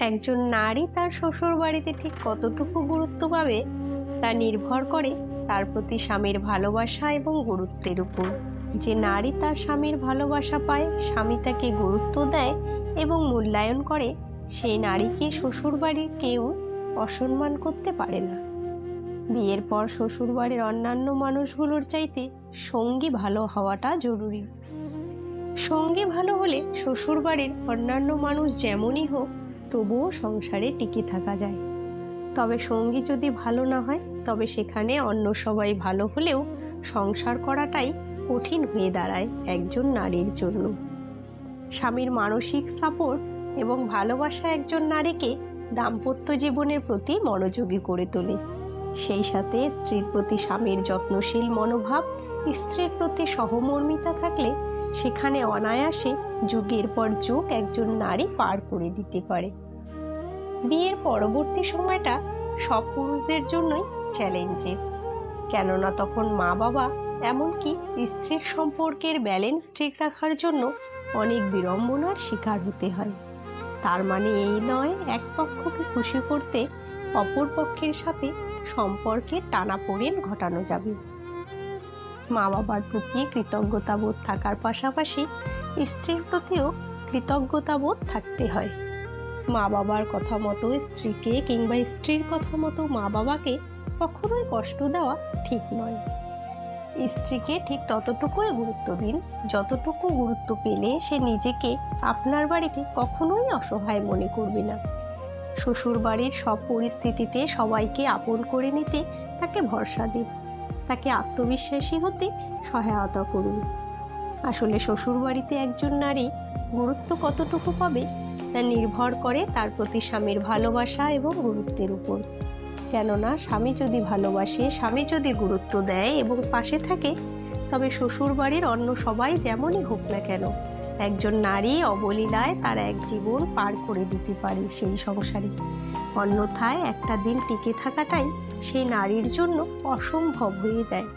একজন নারী তার শ্বশুর বাড়িতে ঠিক কতটুকু গুরুত্ব পাবে তা নির্ভর করে তার প্রতি স্বামীর ভালোবাসা এবং গুরুত্বের উপর। যে নারী তার স্বামীর ভালোবাসা পায়, স্বামী তাকে গুরুত্ব দেয় এবং মূল্যায়ন করে, সেই নারীকে শ্বশুরবাড়ির কেউ অসম্মান করতে পারে না। বিয়ের পর শ্বশুরবাড়ির অন্যান্য মানুষগুলোর চাইতে সঙ্গী ভালো হওয়াটা জরুরি। সঙ্গী ভালো হলে শ্বশুরবাড়ির অন্যান্য মানুষ যেমনই হোক তবুও সংসারে টিকে থাকা যায়। তবে সঙ্গী যদি ভালো না হয়, তবে সেখানে অন্য সবাই ভালো হলেও সংসার করাটাই কঠিন হয়ে দাঁড়ায় একজন নারীর জন্য। স্বামীর মানসিক সাপোর্ট এবং ভালোবাসা একজন নারীকে দাম্পত্য জীবনের প্রতি মনোযোগী করে তোলে। সেই সাথে স্ত্রীর প্রতি স্বামীর যত্নশীল মনোভাব, স্ত্রীর প্রতি সহমর্মিতা থাকলে সেখানে অনায়াসে যুগের পর যুগ একজন নারী পার করে দিতে পারে। বিয়ের পরবর্তী সময়টা সব পুরুষদের জন্যই চ্যালেঞ্জের। কেননা তখন মা বাবা এমনকি স্ত্রীর সম্পর্কের ব্যালেন্স ঠিক রাখার জন্য অনেক বিড়ম্বনার শিকার হতে হয়। তার মানে এই নয়, এক পক্ষকে খুশি করতে অপর পক্ষের সাথে সম্পর্কে টানাপোড়েন ঘটানো যাবে। মা বাবার প্রতি কৃতজ্ঞতাবোধ থাকার পাশাপাশি স্ত্রীর প্রতিও কৃতজ্ঞতাবোধ থাকতে হয়। মা বাবার কথা মতো স্ত্রীকে কিংবা স্ত্রীর কথা মতো মা বাবাকে কখনোই কষ্ট দেওয়া ঠিক নয়। স্ত্রীকে ঠিক ততটুকুই গুরুত্ব দিন, যতটুকু গুরুত্ব পেলে সে নিজেকে আপনার বাড়িতে কখনোই অসহায় মনে করবে না। শ্বশুর বাড়ির সব পরিস্থিতিতে সবাইকে আপন করে নিতে তাকে ভরসা দিন। তাকে আত্মবিশ্বাসী হতে সহায়তা করুন। আসলে শ্বশুর বাড়িতে একজন নারী গুরুত্ব কতটুকু পাবে তা নির্ভর করে তার প্রতি স্বামীর ভালোবাসা এবং গুরুত্বের উপর। কেননা স্বামী যদি ভালোবাসে, স্বামী যদি গুরুত্ব দেয় এবং পাশে থাকে, তবে শ্বশুর বাড়ির অন্য সবাই যেমনই হোক না কেন, একজন নারী অবলীলায় তার এক জীবন পার করে দিতে পারে সেই সংসারে। অন্যথায় একটা দিন টিকে থাকাটাই সেই নারীর জন্য অসম্ভব হয়ে যায়।